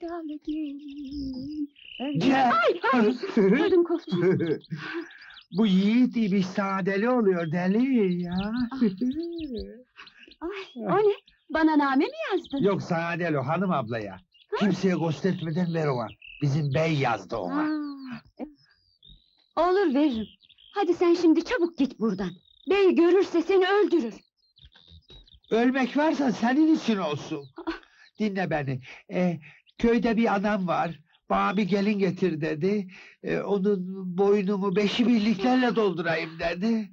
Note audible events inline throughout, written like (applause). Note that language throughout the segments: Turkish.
sevdalı gelin. Gel. Ay ay koptu. Bu yiğit ibiş sadeli oluyor deli ya. Ay o ne? Bana name mi yazdın? Yok sadeli o hanım ablaya. Kimseye göstermeden ver ona. Bizim bey yazdı ona. Aa, e, Olur veririm. Hadi sen şimdi çabuk git buradan. Bey görürse seni öldürür. Ölmek varsa senin için olsun. Dinle beni. E, köyde bir adam var. Bana bir gelin getir dedi. E, onun boynumu beşi birliklerle doldurayım dedi.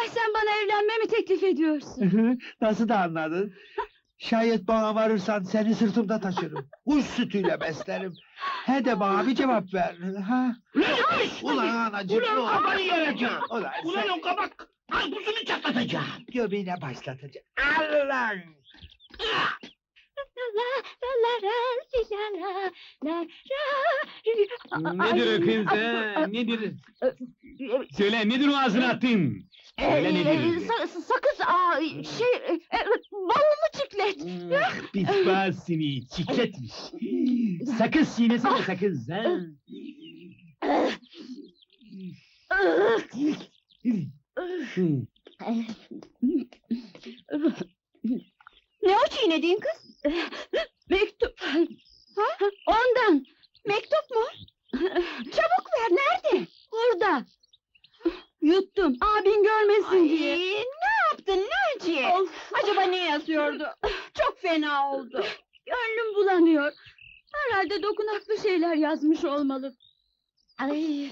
Ay sen bana evlenmemi teklif ediyorsun. Nasıl da anladın? Şayet bana varırsan seni sırtımda taşırım. Kuş sütüyle beslerim. He de bana bir cevap ver. Ha? Ulan anacığım. Ulan kafanı yaracağım. Ulan Ulan o kabak karpuzunu çatlatacağım. göbeğine başlatacağım. Allah! Nedir o kız ha? Nedir? e, Söyle nedir o ağzına attın? Söyle e, nedir? sa- sakız aa, şey e, e, balonlu çiklet. Hmm, Pis bağız seni, çikletmiş. Sakız sinesi de sakız ha? Ne o çiğnediğin kız? Mektup. Ha? Ondan. Mektup mu? Çabuk ver, nerede? Burada. Yuttum, abin görmesin diye. Ne yaptın Naciye? Acaba ne yazıyordu? (laughs) Çok fena oldu. Gönlüm bulanıyor. Herhalde dokunaklı şeyler yazmış olmalı. Ay,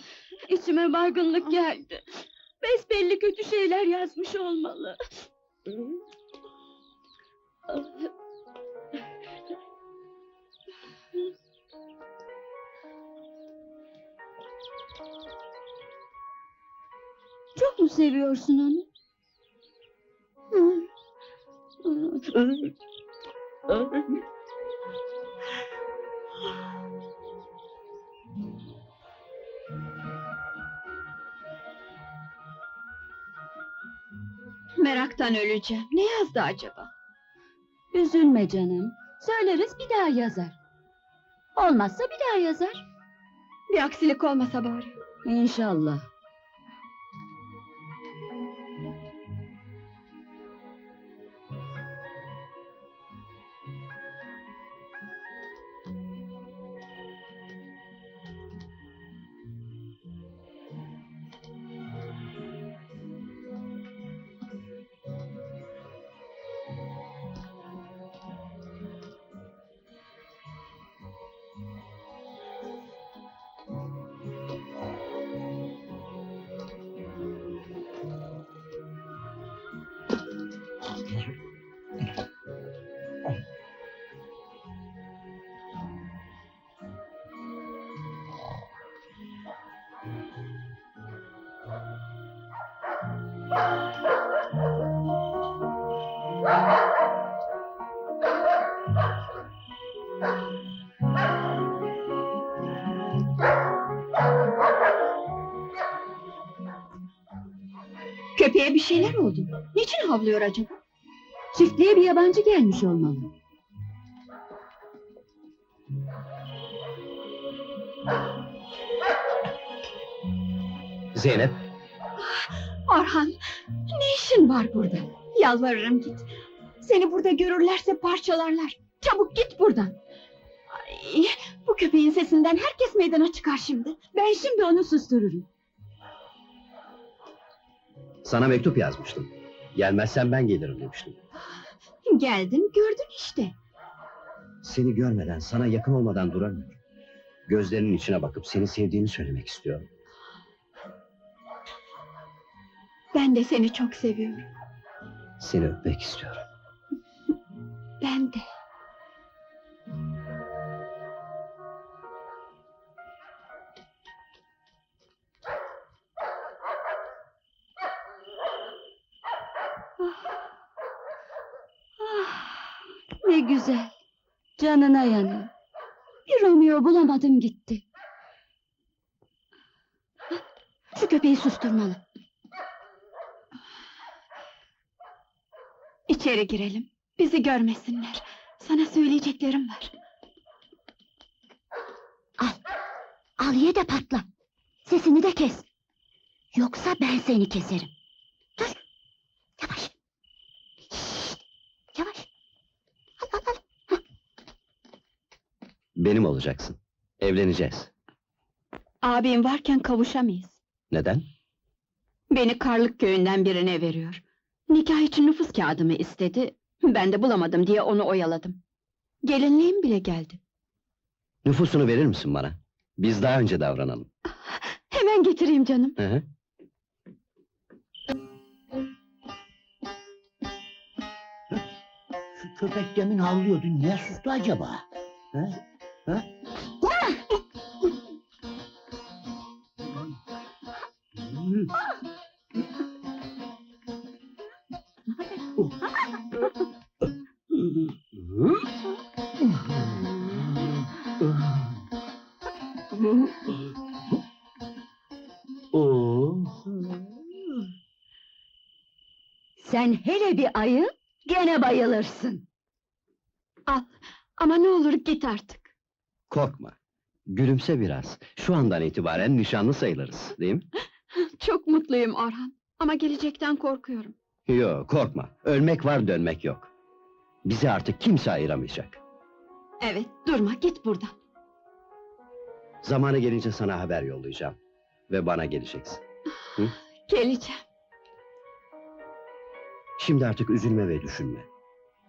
içime baygınlık geldi. Besbelli kötü şeyler yazmış olmalı. Çok mu seviyorsun onu? Meraktan öleceğim. Ne yazdı acaba? Üzülme canım. Söyleriz bir daha yazar. Olmazsa bir daha yazar. Bir aksilik olmasa bari. İnşallah. Köpeğe bir şeyler oldu. Niçin havlıyor acaba? Çiftliğe bir yabancı gelmiş olmalı. Zeynep, Orhan, ne işin var burada? Yalvarırım git. Seni burada görürlerse parçalarlar. Çabuk git buradan. Ay, bu köpeğin sesinden herkes meydana çıkar şimdi. Ben şimdi onu sustururum. Sana mektup yazmıştım. Gelmezsen ben gelirim demiştim. Geldin, gördün işte. Seni görmeden, sana yakın olmadan duramıyorum. Gözlerinin içine bakıp seni sevdiğimi söylemek istiyorum. Ben de seni çok seviyorum. Seni öpmek istiyorum. Ben de. Güzel. Canına yanım. Bir Romeo bulamadım gitti. Şu köpeği susturmalı. İçeri girelim. Bizi görmesinler. Sana söyleyeceklerim var. Al ye de patla. Sesini de kes. Yoksa ben seni keserim. Dur. Yavaş. Şşt, Yavaş. Al al al. Benim olacaksın. Evleneceğiz. Abim varken kavuşamayız. Neden? Beni Karlık köyünden birine veriyor. Nikah için nüfus kağıdımı istedi. Ben de bulamadım diye onu oyaladım. Gelinliğim bile geldi. Nüfusunu verir misin bana? Biz daha önce davranalım. (laughs) Hemen getireyim canım. Hı hı. Şu köpek demin havlıyordu. Niye sustu acaba? Ha? Sen hele bir ayı gene bayılırsın. Ama ne olur git artık. Korkma. Gülümse biraz. Şu andan itibaren nişanlı sayılırız, değil mi? (laughs) Çok mutluyum Orhan. Ama gelecekten korkuyorum. Yok, korkma. Ölmek var, dönmek yok. Bizi artık kimse ayıramayacak. Evet, durma git buradan. Zamanı gelince sana haber yollayacağım. Ve bana geleceksin. Geleceğim. Şimdi artık üzülme ve düşünme.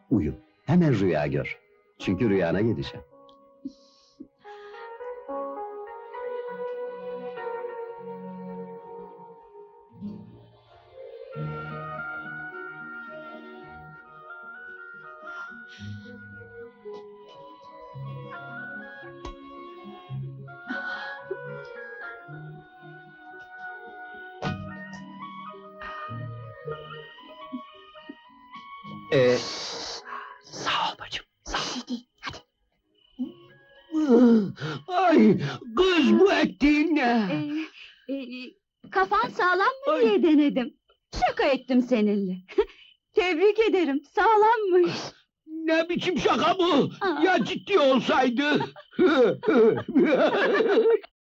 Uyu. Hemen rüya gör. Çünkü rüyana geleceğim. Ee, sağ ol bacım. Ay kız bu ettiğin ne? Ee, e, kafan sağlam mı Ay. diye denedim. Şaka ettim seninle. (laughs) Tebrik ederim, sağlammış. Ne biçim şaka bu? Aa. Ya ciddi olsaydı? (laughs)